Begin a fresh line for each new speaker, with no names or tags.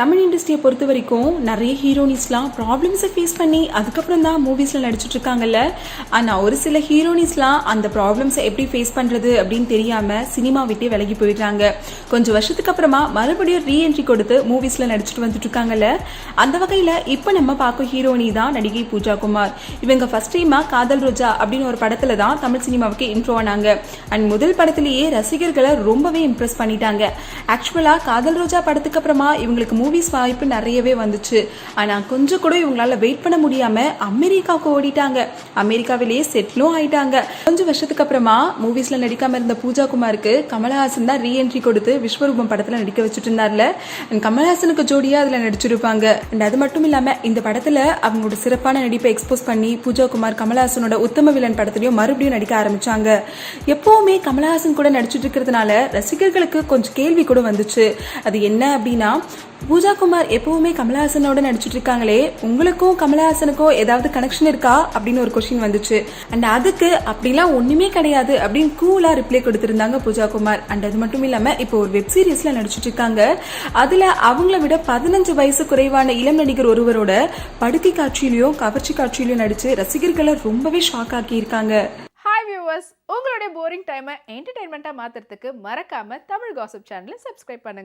தமிழ் இண்டஸ்ட்ரியை பொறுத்த வரைக்கும் நிறைய ஹீரோனிஸ்லாம் ப்ராப்ளம்ஸை ஃபேஸ் பண்ணி அதுக்கப்புறம் தான் மூவிஸில் நடிச்சிட்டு இருக்காங்கல்ல. ஆனால் ஒரு சில ஹீரோனிஸ்லாம் அந்த ப்ராப்ளம்ஸை எப்படி ஃபேஸ் பண்ணுறது அப்படின்னு தெரியாமல் சினிமா விட்டே விலகி போயிடுறாங்க. கொஞ்சம் வருஷத்துக்கு அப்புறமா மறுபடியும் ரீஎன்ட்ரி கொடுத்து மூவிஸில் நடிச்சிட்டு வந்துட்டு இருக்காங்கல்ல. அந்த வகையில் இப்போ நம்ம பார்க்கும் ஹீரோனி தான் நடிகை பூஜா குமார். இவங்க ஃபர்ஸ்ட் டைமாக காதல் ரோஜா அப்படின்னு ஒரு படத்தில் தான் தமிழ் சினிமாவுக்கு இன்ட்ரோ ஆனாங்க. அண்ட் முதல் படத்திலேயே ரசிகர்களை ரொம்பவே இம்ப்ரெஸ் பண்ணிட்டாங்க. ஆக்சுவலாக காதல் ரோஜா படத்துக்கு அப்புறமா இவங்களுக்கு மூவிஸ் வாய்ப்பு நிறையவே வந்துச்சு. ஆனால் கொஞ்சம் கூட இவங்களால வெயிட் பண்ண முடியாமல் அமெரிக்காவுக்கு ஓடிட்டாங்க. அமெரிக்காவிலேயே செட்டிலும் ஆயிட்டாங்க. கொஞ்சம் வருஷத்துக்கு அப்புறமா மூவிஸில் நடிக்காம இருந்த பூஜா குமாருக்கு கமலஹாசன் தான் ரீஎன்ட்ரி கொடுத்து விஸ்வரூபம் படத்தில் நடிக்க வச்சுட்டு இருந்தார்ல. And கமலஹாசனுக்கு ஜோடியாக அதில் நடிச்சிருப்பாங்க. அண்ட் அது மட்டும் இல்லாமல் இந்த படத்தில் அவங்களோட சிறப்பான நடிப்பை எக்ஸ்போஸ் பண்ணி பூஜா குமார் கமலஹாசனோட உத்தம வில்லன் படத்துலையும் மறுபடியும் நடிக்க ஆரம்பிச்சாங்க. எப்பவுமே கமலஹாசன் கூட நடிச்சிட்டு இருக்கிறதுனால ரசிகர்களுக்கு கொஞ்சம் கேள்வி கூட வந்துச்சு. அது என்ன அப்படின்னா பூஜா குமார் எப்பவுமே கமலஹாசனோட நடிச்சிட்டு இருக்காங்களே உங்களுக்கும் கமலஹாசனுக்கும் ஏதாவது கனெக்ஷன் இருக்கா? அப்படின்னு ஒரு கொஸ்டின் வந்துச்சு. அண்ட் அதுக்கு அப்படிலாம் ஒண்ணுமே கிடையாது அப்படின்னு கூலா ரிப்ளை கொடுத்திருந்தாங்க பூஜா குமார் அண்ட் அது மட்டும் இல்லாம இப்போ ஒரு வெப் சீரிஸ்ல நடிச்சிட்டு இருக்காங்க அதுல அவங்கள விட பதினஞ்சு வயசு குறைவான இளம் நடிகர் ஒருவரோட படுக்கை காட்சியிலயும் கவர்ச்சி காட்சியிலயும் நடிச்சு ரசிகர்களை ரொம்பவே ஷாக் ஆக்கி இருக்காங்க
ஹாய் வியூவர்ஸ் உங்களுடைய போரிங் டைமை என்டர்டைன்மெண்ட்டாக மாற்றுறதுக்கு மறக்காம தமிழ் காசப் சேனலை சப்ஸ்கிரைப் பண்ணுங்க.